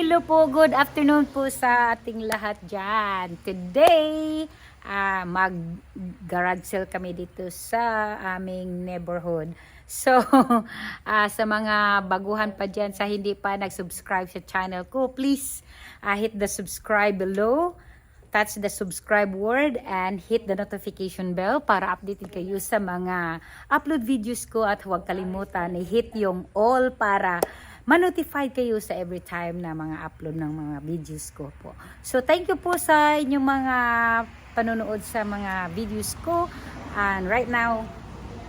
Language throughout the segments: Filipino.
Hello po, good afternoon po sa ating lahat dyan. Today, ah mag-garage sale kami dito sa aming neighborhood. So, ah, sa mga baguhan pa dyan, sa hindi pa nag-subscribe sa channel ko, please ah, hit the subscribe below, touch the subscribe word, and hit the notification bell para updated kayo sa mga upload videos ko at huwag kalimutan, i-hit yung all para ma-notify kayo sa every time na mga upload ng mga videos ko po. So, thank you po sa inyong mga panonood sa mga videos ko. And right now,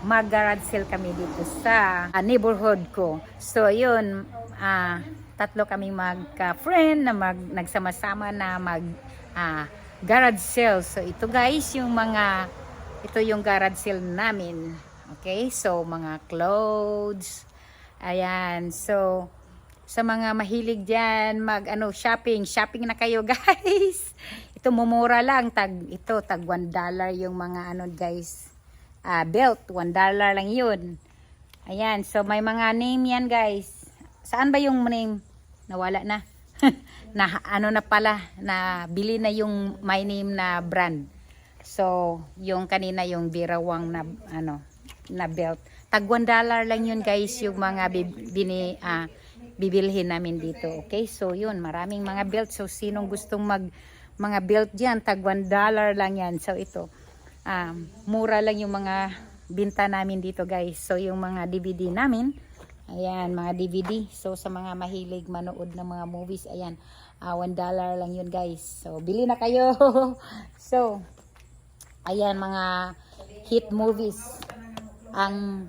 mag-garage sale kami dito sa ah, neighborhood ko. So, yun, ah, tatlo kaming magka-friend na mag, nagsama-sama na mag ah, garage sale. So, ito guys, yung mga, ito yung garage sale namin. Okay, so mga clothes, Ayan, so sa mga mahilig diyan mag ano shopping, shopping na kayo guys. Ito mumura lang tag ito tag 1 dollar yung mga ano guys. Ah, belt 1 dollar lang 'yun. Ayan, so may mga name yan guys. Saan ba yung name? Nawala na. na ano na pala, na bili na yung my name na brand. So, yung kanina yung birawang na ano na belt. Tag 1 dollar lang yun guys yung mga bi- bini ah, bibilhin namin dito. Okay? So, yun, maraming mga belt. So, sinong gustong mag mga belt diyan, tag 1 dollar lang yan. So, ito. Um, mura lang yung mga binta namin dito guys. So, yung mga DVD namin, ayan, mga DVD. So, sa mga mahilig manood ng mga movies, ayan, ah, 1 dollar lang yun guys. So, bili na kayo. so, ayan, mga hit movies. Ang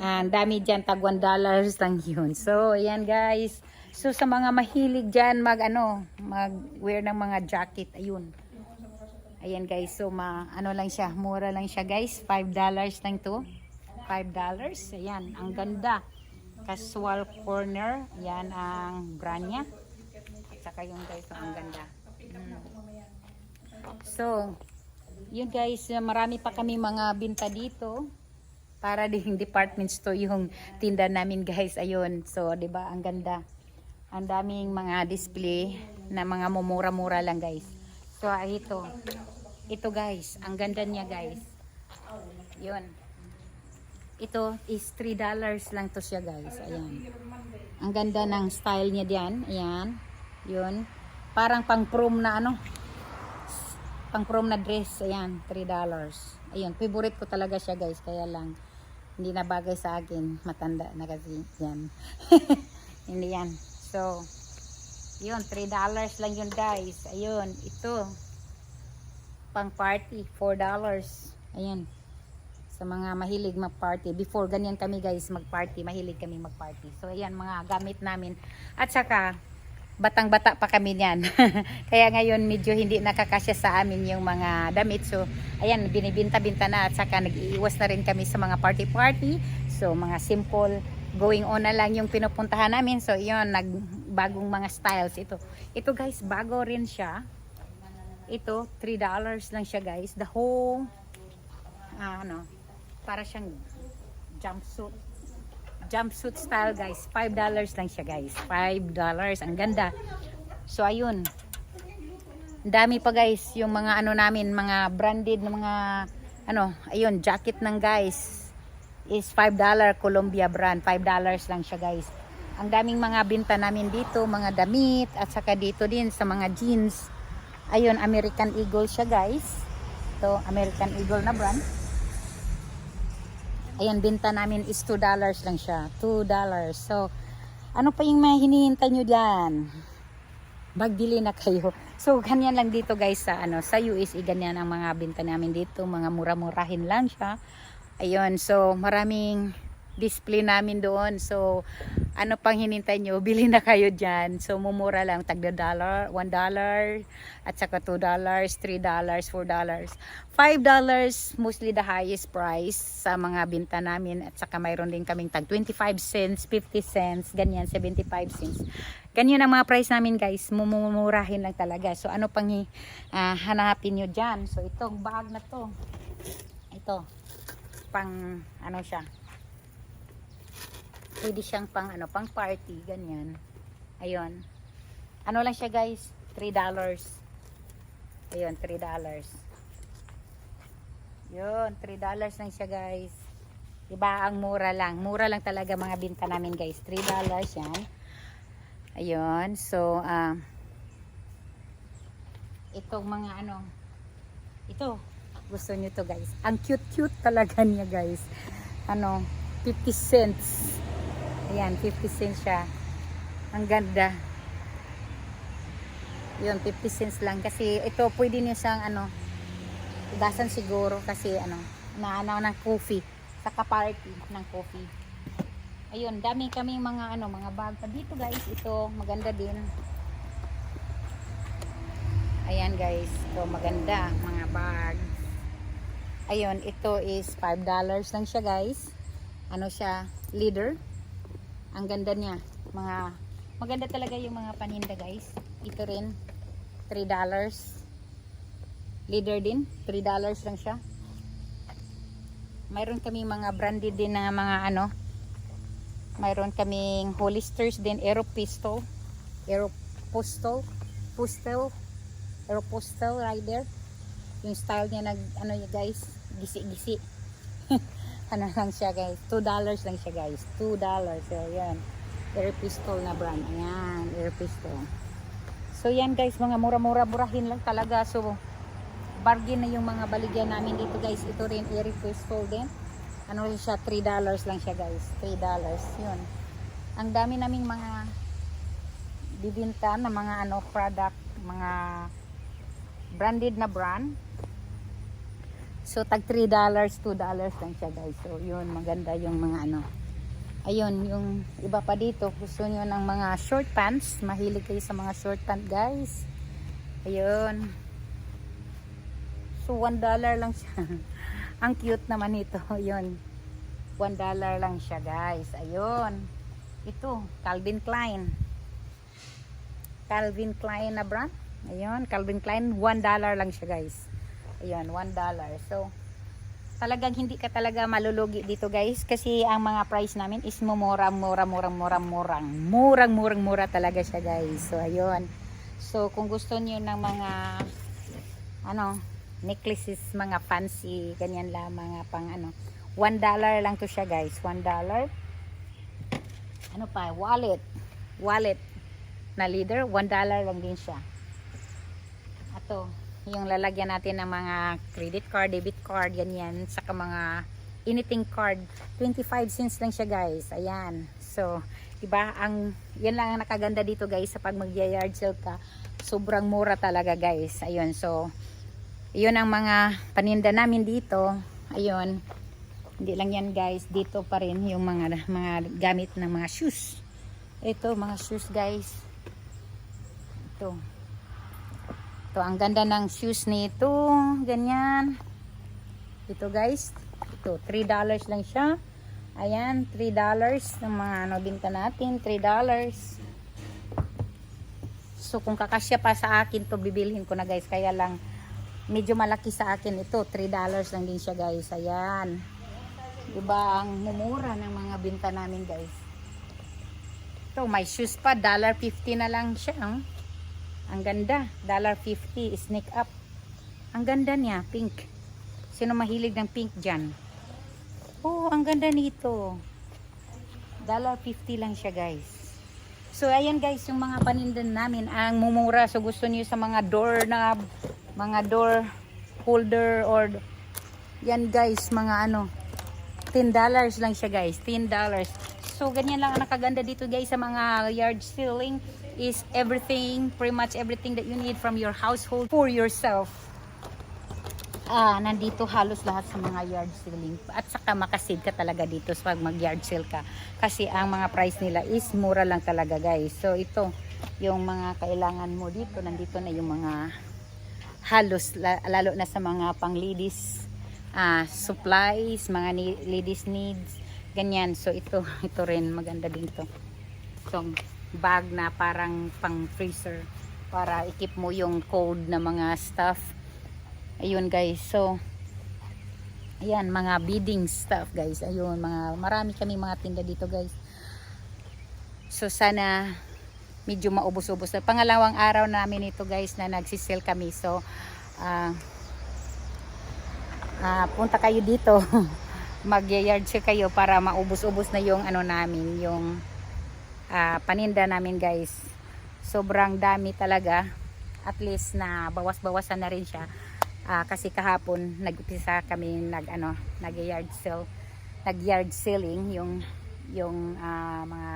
ang dami dyan, tag 1 dollars lang yun. So, ayan guys. So, sa mga mahilig dyan, mag ano, mag wear ng mga jacket, ayun. Ayan guys, so ma, ano lang siya, mura lang siya guys. 5 dollars lang to. 5 dollars. Ayan, ang ganda. Casual corner. Yan ang brand niya. At saka yung guys, so, ang ganda. Mm. So, yun guys, marami pa kami mga binta dito para ding department store yung tinda namin guys. Ayun. So 'di ba ang ganda. Ang daming mga display na mga mumura-mura lang guys. So ah, ito. Ito guys. Ang ganda niya guys. Yun. Ito is 3 dollars lang to siya guys. Ayan. Ang ganda ng style niya diyan. Ayan. Yun. Parang pang prom na ano. Pang prom na dress. Ayan. 3 dollars. Ayun. Favorite ko talaga siya guys. Kaya lang hindi na bagay sa akin. Matanda na kasi yan. Hindi yan. So yun 3 dollars lang yun guys. Ayun ito. Pang party 4 dollars. Ayun. Sa mga mahilig mag party before ganyan kami guys mag party mahilig kami mag party so ayan mga gamit namin. At saka batang bata pa kami niyan. Kaya ngayon medyo hindi nakakasya sa amin yung mga damit. So ayan binibinta-binta na at saka nag-iiwas na rin kami sa mga party-party. So mga simple going on na lang yung pinupuntahan namin. So yun nagbagong mga styles ito. Ito guys bago rin siya. Ito 3 dollars lang siya guys. The whole ah, ano para siyang jumpsuit jumpsuit style guys. 5 dollars lang siya guys. 5 dollars. Ang ganda. So ayun. Dami pa guys yung mga ano namin mga branded na mga ano ayun jacket ng guys is 5 dollar Columbia brand. 5 dollars lang siya guys. Ang daming mga binta namin dito mga damit at saka dito din sa mga jeans. Ayun American Eagle siya guys. To American Eagle na brand Ayan, binta namin is 2 dollars lang siya. 2 dollars. So, ano pa yung may hinihintay nyo dyan? Magbili na kayo. So, ganyan lang dito guys sa, ano, sa USA. Ganyan ang mga binta namin dito. Mga mura-murahin lang siya. Ayun, so maraming display namin doon. So, ano pang hinintay nyo? Bili na kayo dyan. So, mumura lang. Tagda dollar, 1 dollar, at saka 2 dollars, 3 dollars, 4 dollars. 5 dollars, mostly the highest price sa mga binta namin. At saka mayroon din kaming tag 25 cents, 50 cents, ganyan, 75 cents. Ganyan ang mga price namin guys. Mumurahin lang talaga. So, ano pang ah, hanapin nyo dyan? So, itong bag na to. Ito. Pang, ano siya, pwede siyang pang ano pang party ganyan ayun Ano lang siya guys? 3 dollars. Ayun, 3 dollars. Yun, 3 dollars lang siya guys. Diba, ang mura lang. Mura lang talaga mga binta namin guys. 3 dollars yan. Ayun, so, ah, itong mga ano, ito, gusto nyo to guys. Ang cute-cute talaga niya guys. Ano, 50 cents. Ayan, 50 cents siya. Ang ganda. Yun, 50 cents lang. Kasi ito, pwede nyo siyang ano, ugasan siguro kasi ano, naanaw ng coffee. Saka party ng coffee. Ayun, dami kami mga ano, mga bag. Pa dito guys, ito, maganda din. Ayan guys, ito maganda, mga bag. Ayun, ito is 5 dollars lang siya guys. Ano siya, leader. Ang ganda niya. Mga, maganda talaga yung mga paninda guys. Ito rin, 3 dollars. Leader din, 3 dollars lang siya. Mayroon kami mga branded din na mga ano. Mayroon kaming Holisters din, Aeropistol. Aeropostol. Postal. Aeropostal rider. Yung style niya nag, ano guys, gisi-gisi. Ano lang siya guys, 2 dollars lang siya guys. 2 dollars. So, yan. Aeropistol na brand. Ayan, Aeropistol. So, yan guys, mga mura-mura-burahin lang talaga. So, bargain na yung mga baligyan namin dito guys. Ito rin, Aeropistol din. Ano rin siya, 3 dollars lang siya guys. 3 dollars. Yun. Ang dami naming mga bibinta na mga ano product, mga branded na brand. So tag 3 dollars, 2 dollars lang siya guys. So yun, maganda yung mga ano. Ayun, yung iba pa dito, gusto niyo ng mga short pants. Mahilig kayo sa mga short pants guys. Ayun. So 1 dollar lang siya. Ang cute naman ito. Yun. 1 dollar lang siya guys. Ayun. Ito, Calvin Klein. Calvin Klein na brand. Ayun, Calvin Klein, 1 dollar lang siya guys. Ayun, 1 dollar. So, talagang hindi ka talaga malulugi dito guys kasi ang mga price namin is mumura, mura, mura, mura, murang. Murang, murang, mura talaga siya guys. So, ayun. So, kung gusto niyo ng mga ano, necklaces, mga fancy, ganyan lang, mga pang ano, 1 dollar lang to siya guys. 1 dollar. Ano pa, wallet. Wallet na leader, 1 dollar lang din siya. Ato, yung lalagyan natin ng mga credit card, debit card, ganyan, saka mga anything card. 25 cents lang siya guys. Ayan. So, diba, ang, yan lang ang nakaganda dito guys sa pag mag-yard sale ka. Sobrang mura talaga guys. Ayun, so, yun ang mga paninda namin dito. Ayun. Hindi lang yan guys. Dito pa rin yung mga, mga gamit ng mga shoes. Ito, mga shoes guys. Ito. Ito, ang ganda ng shoes nito. Ganyan. Ito guys. Ito, 3 dollars lang siya. Ayan, 3 dollars ng mga ano binta natin. 3 dollars. So, kung kakasya pa sa akin to bibilhin ko na guys. Kaya lang, medyo malaki sa akin ito. 3 dollars lang din siya guys. Ayan. Diba, ang mumura ng mga binta namin guys. Ito, may shoes pa. $1.50 na lang siya. Oh. Ang ganda. $1.50. Sneak up. Ang ganda niya. Pink. Sino mahilig ng pink dyan? Oh, ang ganda nito. $1.50 lang siya guys. So, ayan guys, yung mga panindan namin, ang mumura. So, gusto niyo sa mga doorknob, mga door holder, or yan guys, mga ano, $10 lang siya guys. $10. So, ganyan lang ang nakaganda dito guys sa mga yard selling is everything, pretty much everything that you need from your household for yourself. Ah, nandito halos lahat sa mga yard selling. At saka makasid ka talaga dito pag mag-yard sale ka. Kasi ang mga price nila is mura lang talaga guys. So, ito, yung mga kailangan mo dito, nandito na yung mga halos, la- lalo na sa mga pang ladies ah, supplies, mga ladies needs, ganyan. So ito, ito rin maganda din to. Itong bag na parang pang freezer para ikip mo yung cold na mga stuff. Ayun guys. So ayan mga beading stuff guys. Ayun mga marami kami mga tinda dito guys. So sana medyo maubos-ubos na. Pangalawang araw namin ito guys na nagsisell kami. So, ah ah, punta kayo dito. Mag-yard sale kayo para maubos-ubos na yung ano namin, yung ah, paninda namin guys. Sobrang dami talaga. At least na bawas-bawasan na rin siya. Ah, kasi kahapon nag-upisa kami nag ano, nag-yard sale, nag-yard selling yung yung ah, mga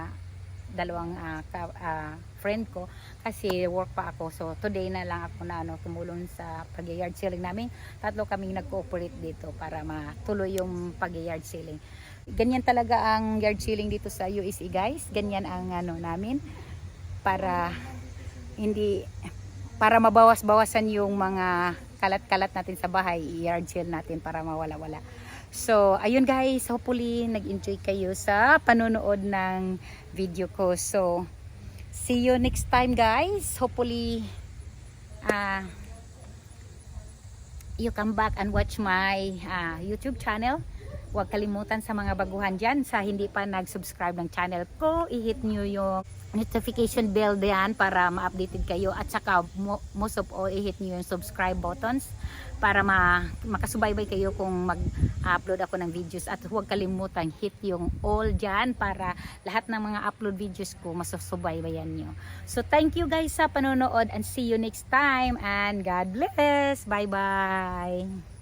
dalawang ah, ka- ah, friend ko kasi work pa ako. So today na lang ako na ano tumulong sa pag-yard selling namin. Tatlo kaming nag-cooperate dito para matuloy yung pag-yard selling. Ganyan talaga ang yard selling dito sa USE guys. Ganyan ang ano namin para hindi para mabawas-bawasan yung mga kalat-kalat natin sa bahay, i-yard sale natin para mawala-wala. So, ayun guys, hopefully nag-enjoy kayo sa panonood ng video ko. So, see you next time guys. Hopefully, ah you come back and watch my ah, YouTube channel. Huwag kalimutan sa mga baguhan dyan, sa hindi pa nag-subscribe ng channel ko, i-hit nyo yung notification bell diyan para ma-updated kayo at saka mo- most of all i-hit nyo yung subscribe buttons para ma makasubaybay kayo kung mag-upload ako ng videos at huwag kalimutan hit yung all dyan para lahat ng mga upload videos ko masusubaybayan nyo. So thank you guys sa panonood and see you next time and God bless. Bye bye.